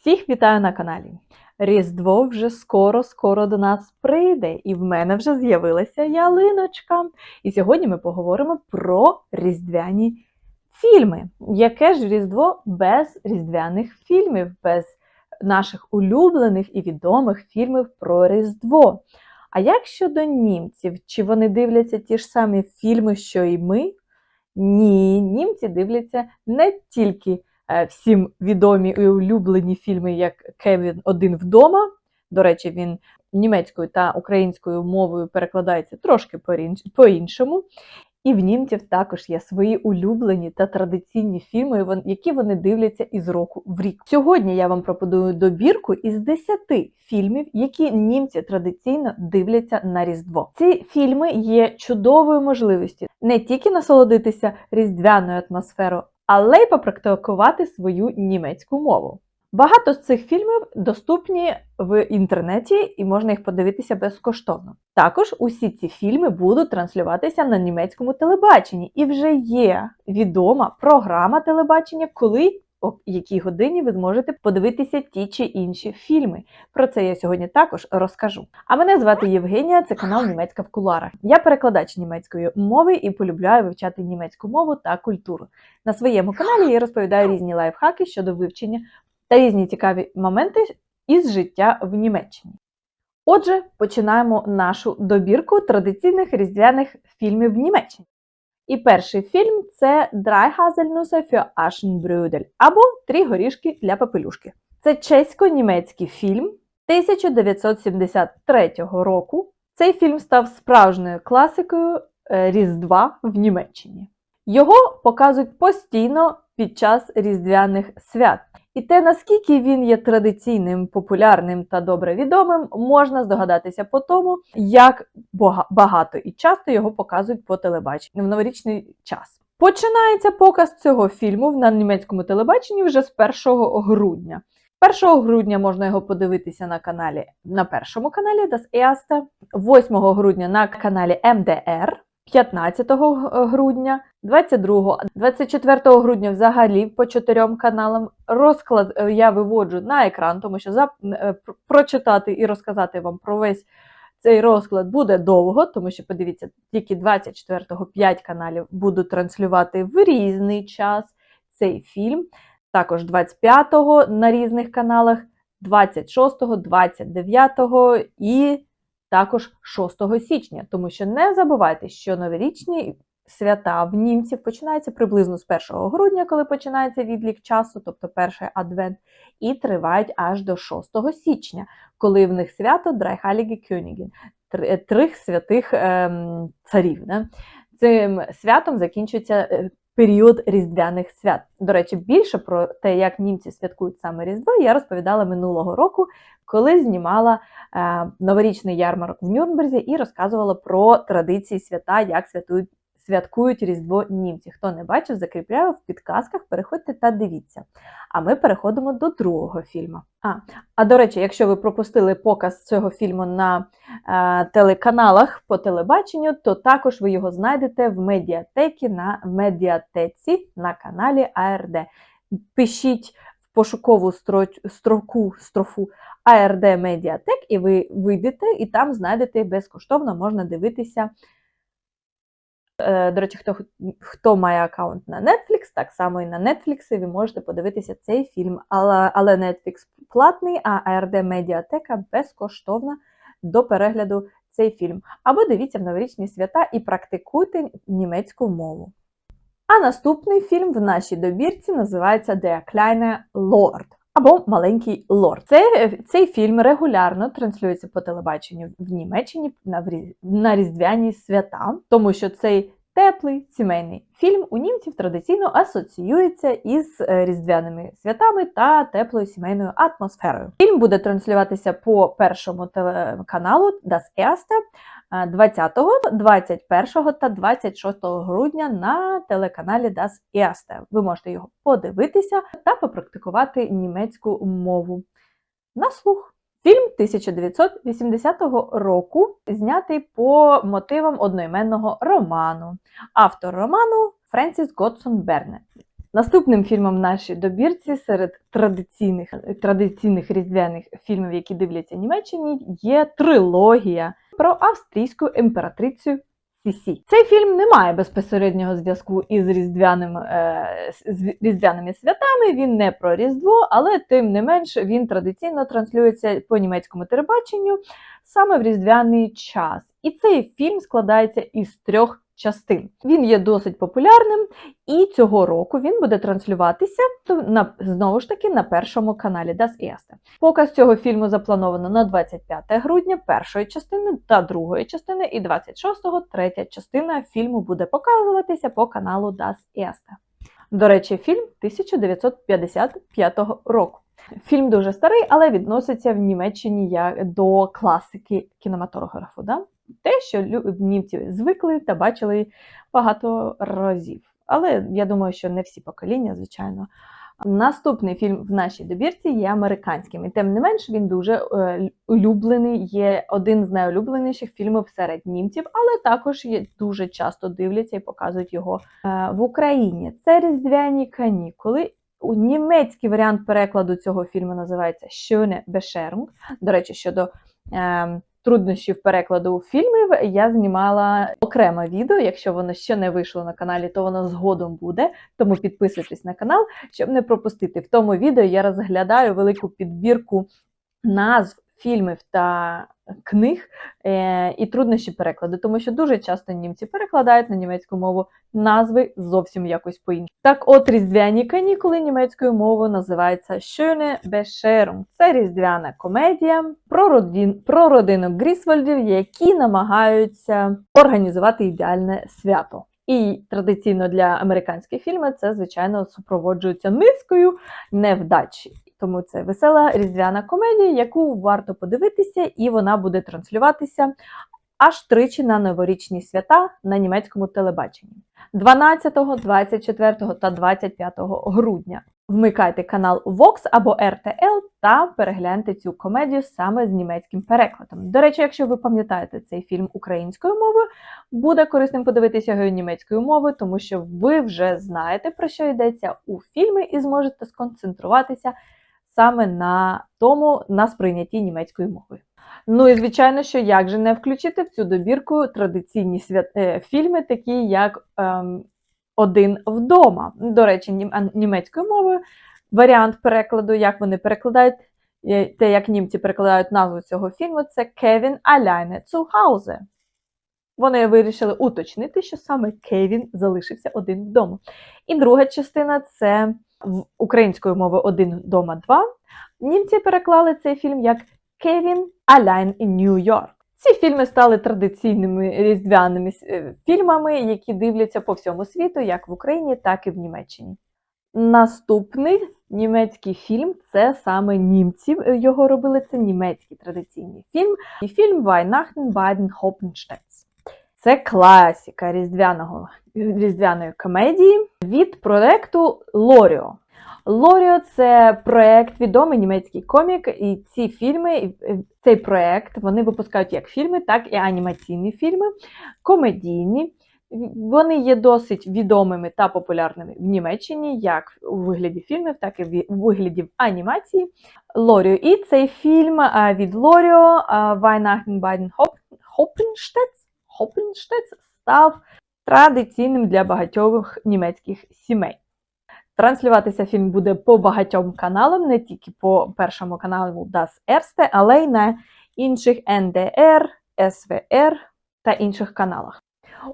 Всіх вітаю на каналі. Різдво вже скоро-скоро до нас прийде, і в мене вже з'явилася ялиночка. І сьогодні ми поговоримо про різдвяні фільми. Яке ж Різдво без різдвяних фільмів, без наших улюблених і відомих фільмів про Різдво? А як щодо німців? Чи вони дивляться ті ж самі фільми, що і ми? Ні, німці дивляться не тільки всім відомі і улюблені фільми, як Кевін один вдома. До речі, він німецькою та українською мовою перекладається трошки по-іншому. І в німців також є свої улюблені та традиційні фільми, які вони дивляться із року в рік. Сьогодні я вам пропоную добірку із 10 фільмів, які німці традиційно дивляться на Різдво. Ці фільми є чудовою можливістю не тільки насолодитися різдвяною атмосферою, але й попрактикувати свою німецьку мову. Багато з цих фільмів доступні в інтернеті і можна їх подивитися безкоштовно. Також усі ці фільми будуть транслюватися на німецькому телебаченні, і вже є відома програма телебачення, коли о якій годині ви зможете подивитися ті чи інші фільми. Про це я сьогодні також розкажу. А мене звати Євгенія, це канал Німецька в куларах. Я перекладач німецької мови і полюбляю вивчати німецьку мову та культуру. На своєму каналі я розповідаю різні лайфхаки щодо вивчення та різні цікаві моменти із життя в Німеччині. Отже, починаємо нашу добірку традиційних різдвяних фільмів в Німеччині. І перший фільм це Haselnüsse für Aschenbrödel або Три горішки для папелюшки. Це чесько-німецький фільм 1973 року. Цей фільм став справжньою класикою е, Різдва в Німеччині. Його показують постійно під час різдвяних свят. І те, наскільки він є традиційним, популярним та добре відомим, можна здогадатися по тому, як бага- багато і часто його показують по телебаченню в новорічний час. Починається показ цього фільму на німецькому телебаченні вже з 1 грудня. 1 грудня можна його подивитися на каналі на першому каналі Das Erste, 8 грудня на каналі МДР, 15 грудня, 22, 24 грудня взагалі по чотирьом каналам. Розклад е, я виводжу на екран, тому що за, е, прочитати і розказати вам про весь цей розклад буде довго, тому що подивіться, тільки 24-го 5 каналів будуть транслювати в різний час цей фільм. Також 25-го на різних каналах, 26-го, 29-го і також 6 січня. Тому що не забувайте, що новорічні свята в німців починаються приблизно з 1 грудня, коли починається відлік часу, тобто перший адвент, і тривають аж до 6 січня, коли в них свято Драйхалігі три- трих святих ем, царів. Да? Цим святом закінчується е, період різдвяних свят. До речі, більше про те, як німці святкують саме Різдво, я розповідала минулого року, коли знімала е, новорічний ярмарок в Нюрнберзі і розказувала про традиції свята, як святують. Святкують Різдво німці. Хто не бачив, закріпляю в підказках, переходьте та дивіться. А ми переходимо до другого фільму. А, а до речі, якщо ви пропустили показ цього фільму на е, телеканалах по телебаченню, то також ви його знайдете в медіатекі на медіатеці на каналі АРД. Пишіть в пошукову строку строфу АРД Медіатек, і ви вийдете, і там знайдете безкоштовно, можна дивитися. Е, До речі, хто, хто має аккаунт на Netflix, так само і на Netflix ви можете подивитися цей фільм. Але, але Netflix платний, а ARD Медіатека безкоштовна до перегляду цей фільм. Або дивіться в новорічні свята і практикуйте німецьку мову. А наступний фільм в нашій добірці називається Der kleine Lord або Маленький лорд. Це, цей фільм регулярно транслюється по телебаченню в Німеччині на, на різдвяні свята, тому що цей теплий сімейний фільм у німців традиційно асоціюється із е, різдвяними святами та теплою сімейною атмосферою. Фільм буде транслюватися по першому телеканалу Das Erste е, 20, 21 та 26 грудня на телеканалі Das Erste. Ви можете його подивитися та попрактикувати німецьку мову на слух. Фільм 1980 року знятий по мотивам одноіменного роману. Автор роману Френсіс Готсон Бернет. Наступним фільмом в нашій добірці серед традиційних, традиційних різдвяних фільмів, які дивляться в Німеччині, є трилогія про австрійську імператрицю Сісі. Цей фільм не має безпосереднього зв'язку із різдвяним, е, з різдвяними святами. Він не про Різдво, але тим не менш він традиційно транслюється по німецькому телебаченню саме в різдвяний час. І цей фільм складається із трьох частин. Він є досить популярним, і цього року він буде транслюватися на знову ж таки на першому каналі Das Erste. Показ цього фільму заплановано на 25 грудня першої частини та другої частини, і 26-го третя частина фільму буде показуватися по каналу Das Erste. До речі, фільм 1955 року. Фільм дуже старий, але відноситься в Німеччині як до класики кінематографу. Да? Те, що німці звикли та бачили багато разів. Але я думаю, що не всі покоління, звичайно. Наступний фільм в нашій добірці є американським, і тим не менш він дуже е, улюблений, є один з найулюбленіших фільмів серед німців, але також є дуже часто дивляться і показують його е, в Україні. Це різдвяні канікули. У німецький варіант перекладу цього фільму називається Schöne Bescherung. До речі, щодо е, труднощів перекладу фільмів, я знімала окреме відео. Якщо воно ще не вийшло на каналі, то воно згодом буде. Тому підписуйтесь на канал, щоб не пропустити. В тому відео я розглядаю велику підбірку назв фільмів та книг е, і труднощі перекладу, тому що дуже часто німці перекладають на німецьку мову назви зовсім якось по-іншому. Так от різдвяні канікули німецькою мовою називається Schöne Bescherung. Це різдвяна комедія про, родин, про родину Грісвольдів, які намагаються організувати ідеальне свято. І традиційно для американських фільмів це, звичайно, супроводжується низкою невдач. Тому це весела різдвяна комедія, яку варто подивитися, і вона буде транслюватися аж тричі на новорічні свята на німецькому телебаченні 12, 24 та 25 грудня. Вмикайте канал Vox або RTL та перегляньте цю комедію саме з німецьким перекладом. До речі, якщо ви пам'ятаєте цей фільм українською мовою, буде корисним подивитися його німецькою мовою, тому що ви вже знаєте про що йдеться у фільмі і зможете сконцентруватися саме на тому, на сприйнятті німецькою мовою. Ну і звичайно, що як же не включити в цю добірку традиційні свят... е, фільми, такі як ем, Один вдома. До речі, нім... німецькою мовою варіант перекладу, як вони перекладають, е, те, як німці перекладають назву цього фільму, це Кевін Аляйне Hause. Вони вирішили уточнити, що саме Кевін залишився один вдома. І друга частина це українською мовою Один вдома два. Німці переклали цей фільм як Кевін in New York. Ці фільми стали традиційними різдвяними е, фільмами, які дивляться по всьому світу, як в Україні, так і в Німеччині. Наступний німецький фільм це саме німці е, його робили. Це німецький традиційний фільм. І фільм bei den Hoppenstedts. Це класика різдвяного, різдвяної комедії від проекту Лоріо. Лоріо це проект, відомий німецький комік, і ці фільми, цей проект вони випускають як фільми, так і анімаційні фільми, комедійні. Вони є досить відомими та популярними в Німеччині, як у вигляді фільмів, так і в вигляді анімації. Лоріо. І цей фільм від Лоріо а, Weihnachten bei Hoppenstedts став традиційним для багатьох німецьких сімей. Транслюватися фільм буде по багатьом каналам, не тільки по першому каналу Das Erste, але й на інших NDR, SVR та інших каналах.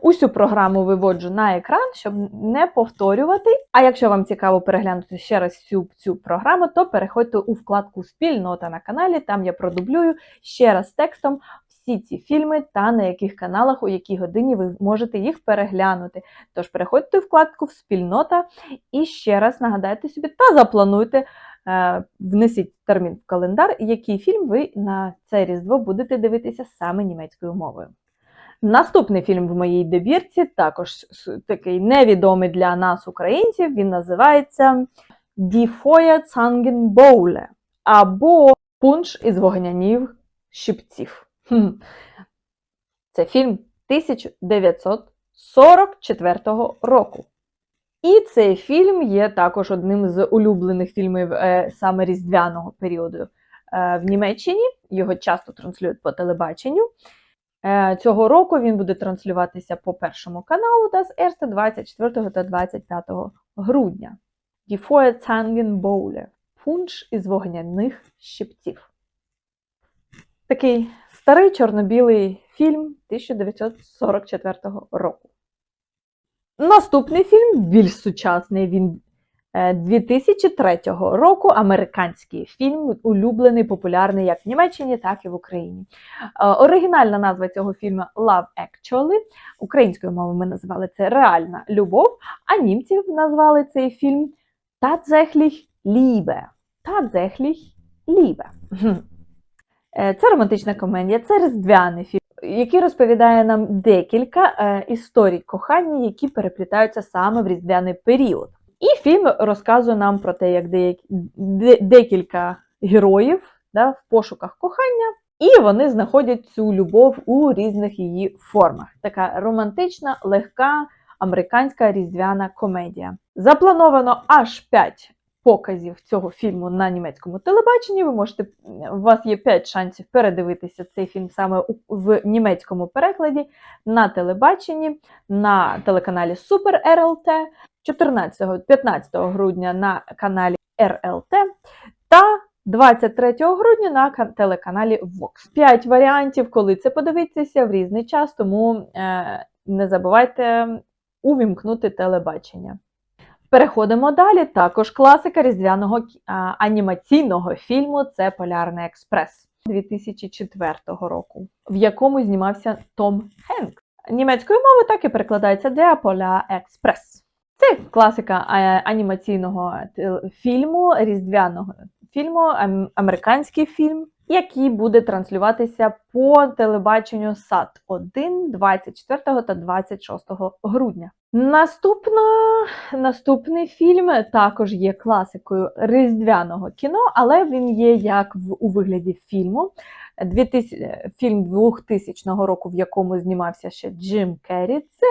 Усю програму виводжу на екран, щоб не повторювати. А якщо вам цікаво переглянути ще раз всю цю програму, то переходьте у вкладку Спільнота на каналі. Там я продублюю ще раз текстом всі ці фільми та на яких каналах, у якій годині ви можете їх переглянути. Тож переходьте у вкладку Спільнота і ще раз нагадайте собі та заплануйте, е, внесіть термін в календар, який фільм ви на це Різдво будете дивитися саме німецькою мовою. Наступний фільм в моїй добірці, також такий невідомий для нас, українців, він називається Die Feuerzangenbowle або Пунш із вогнянів щипців. Це фільм 1944 року. І цей фільм є також одним з улюблених фільмів е, саме різдвяного періоду е, в Німеччині. Його часто транслюють по телебаченню. Е, Цього року він буде транслюватися по першому каналу Das Erste 24 та 25 грудня. Die Feuerzangenbowle – пунш із вогняних щипців. Такий старий чорно-білий фільм 1944 року. Наступний фільм більш сучасний. Він е, 2003 року. Американський фільм, улюблений, популярний як в Німеччині, так і в Україні. Е, Оригінальна назва цього фільму Love Actually. Українською мовою ми називали це Реальна любов, а німці назвали цей фільм Liebe. Tatsächlich Liebe. Е, Це романтична комедія, це різдвяний фільм, який розповідає нам декілька е, історій кохання, які переплітаються саме в різдвяний період. І фільм розказує нам про те, як декілька героїв да, в пошуках кохання, і вони знаходять цю любов у різних її формах. Така романтична, легка американська різдвяна комедія. Заплановано аж 5 показів цього фільму на німецькому телебаченні. Ви можете, у вас є 5 шансів передивитися цей фільм саме в німецькому перекладі на телебаченні, на телеканалі Super RLT, 14-15 грудня на каналі RLT та 23 грудня на телеканалі Vox. 5 варіантів, коли це подивитися в різний час, тому е, не забувайте увімкнути телебачення. Переходимо далі. Також класика різдвяного анімаційного фільму це Полярний експрес 2004 року, в якому знімався Том Хенкс. Німецькою мовою так і перекладається Der Polar Express. Це класика е, анімаційного фільму, різдвяного фільму, ам- американський фільм, який буде транслюватися по телебаченню САТ 1 24 та 26 грудня. Наступна, наступний фільм також є класикою різдвяного кіно, але він є як в, у вигляді фільму. 2000, фільм 2000 року, в якому знімався ще Джим Керрі. Це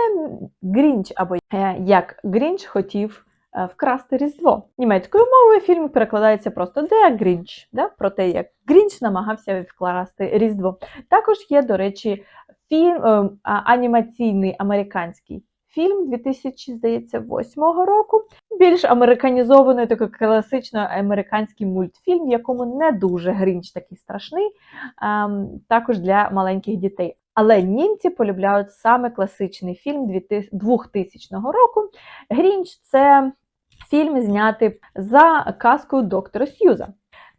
Грінч, або е, як Грінч хотів вкрасти Різдво. Німецькою мовою фільм перекладається просто Der Grinch, да? про те, як Грінч намагався вкрасти Різдво. Також є, до речі, фільм, е, анімаційний американський фільм 2008 року. Більш американізований, такий класично американський мультфільм, в якому не дуже Грінч такий страшний, ем, також для маленьких дітей. Але німці полюбляють саме класичний фільм 2000 року. Грінч це фільм знятий за казкою доктора Сьюза.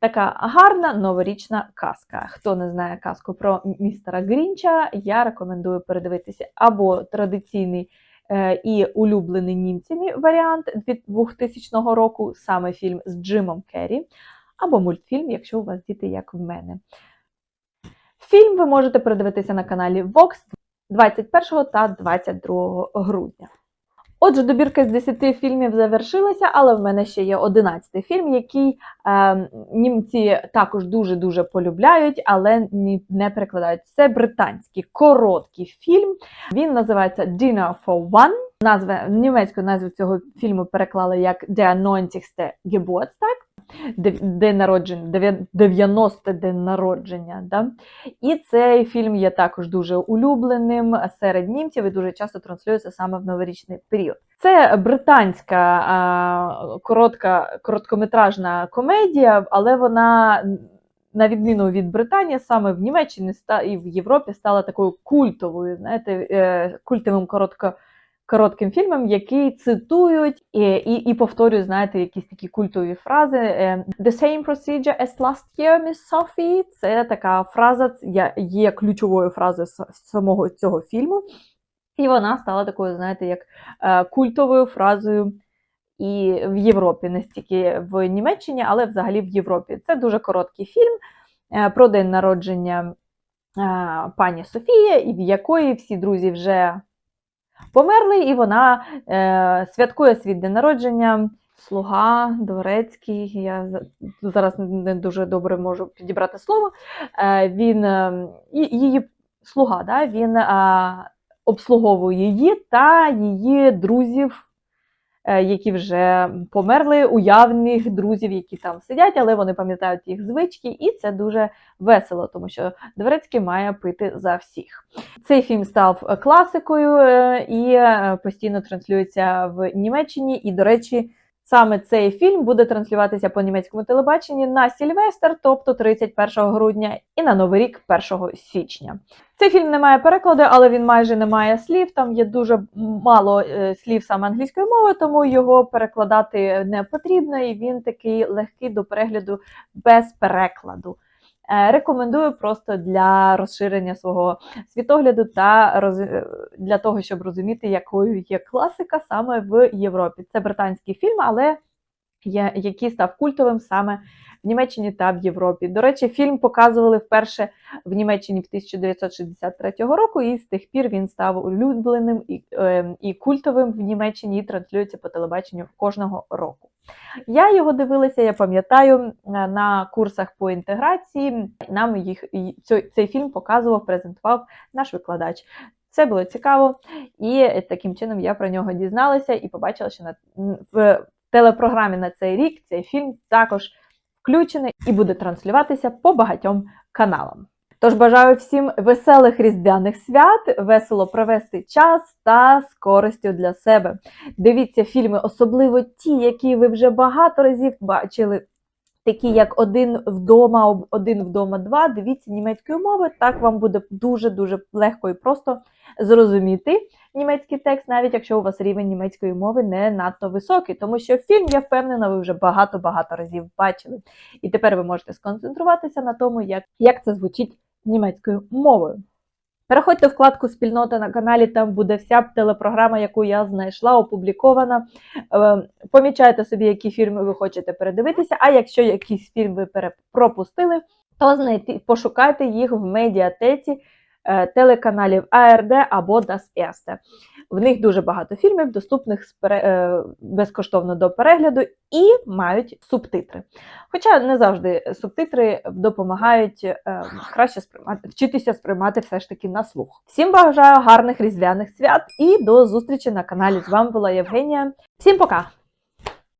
Така гарна новорічна казка. Хто не знає казку про містера Грінча, я рекомендую передивитися або традиційний е, і улюблений німцями варіант від 2000 року, саме фільм з Джимом Керрі, або мультфільм, якщо у вас діти, як в мене. Фільм ви можете передивитися на каналі Vox 21 та 22 грудня. Отже, добірка з 10 фільмів завершилася, але в мене ще є 11 фільм, який е, німці також дуже-дуже полюбляють, але не перекладають. Це британський короткий фільм. Він називається Dinner for One. Назва німецькою назву цього фільму переклали як Der 90. Geburtstag. День народження, 90 день народження. Да? І цей фільм є також дуже улюбленим серед німців і дуже часто транслюється саме в новорічний період. Це британська коротка, короткометражна комедія, але вона, на відміну від Британії, саме в Німеччині і в Європі стала такою культовою, знаєте, е, культовим коротко. Коротким фільмом, який цитують і, і, і повторюють, знаєте, якісь такі культові фрази. Е, The same procedure as last year, Miss Sophie. Це така фраза, є ключовою фразою самого цього фільму. І вона стала такою, знаєте, як е, культовою фразою і в Європі, не стільки в Німеччині, але взагалі в Європі. Це дуже короткий фільм е, про день народження пані Софії, і в якої всі друзі вже померли, і вона е, святкує свій день народження. Слуга, дворецький, я за- зараз не дуже добре можу підібрати слово. Е, він е, її слуга, да, він е, обслуговує її та її друзів які вже померли, уявних друзів, які там сидять, але вони пам'ятають їх звички, і це дуже весело, тому що Дворецький має пити за всіх. Цей фільм став класикою е, і е, постійно транслюється в Німеччині. І, до речі, саме цей фільм буде транслюватися по німецькому телебаченні на Сільвестр, тобто 31 грудня, і на Новий рік 1 січня. Цей фільм не має перекладу, але він майже не має слів. Там є дуже мало е, слів саме англійської мови, тому його перекладати не потрібно, і він такий легкий до перегляду без перекладу. Е, Рекомендую просто для розширення свого світогляду та роз... е, для того, щоб розуміти, якою є класика саме в Європі. Це британський фільм, але який став культовим саме в Німеччині та в Європі. До речі, фільм показували вперше в Німеччині в 1963 року, і з тих пір він став улюбленим і, е, і культовим в Німеччині і транслюється по телебаченню кожного року. Я його дивилася, я пам'ятаю, е, на курсах по інтеграції. Нам їх цей, фільм показував, презентував наш викладач. Це було цікаво, і таким чином я про нього дізналася і побачила, що на в телепрограмі на цей рік цей фільм також включений і буде транслюватися по багатьом каналам. Тож бажаю всім веселих різдвяних свят, весело провести час та з користю для себе. Дивіться фільми, особливо ті, які ви вже багато разів бачили. Такі як один вдома, один вдома два. Дивіться німецькою мовою. Так вам буде дуже дуже легко і просто зрозуміти німецький текст, навіть якщо у вас рівень німецької мови не надто високий, тому що фільм, я впевнена, ви вже багато-багато разів бачили. І тепер ви можете сконцентруватися на тому, як, як це звучить німецькою мовою. Переходьте в вкладку Спільнота на каналі, там буде вся телепрограма, яку я знайшла, опублікована. Е, Помічайте собі, які фільми ви хочете передивитися. А якщо якийсь фільм ви пропустили, то знайти, пошукайте їх в медіатеці телеканалів ARD або Das Erste. В них дуже багато фільмів, доступних е, безкоштовно до перегляду, і мають субтитри. Хоча не завжди субтитри допомагають е, краще сприймати, вчитися сприймати все ж таки на слух. Всім бажаю гарних різдвяних свят і до зустрічі на каналі. З вами була Євгенія. Всім пока!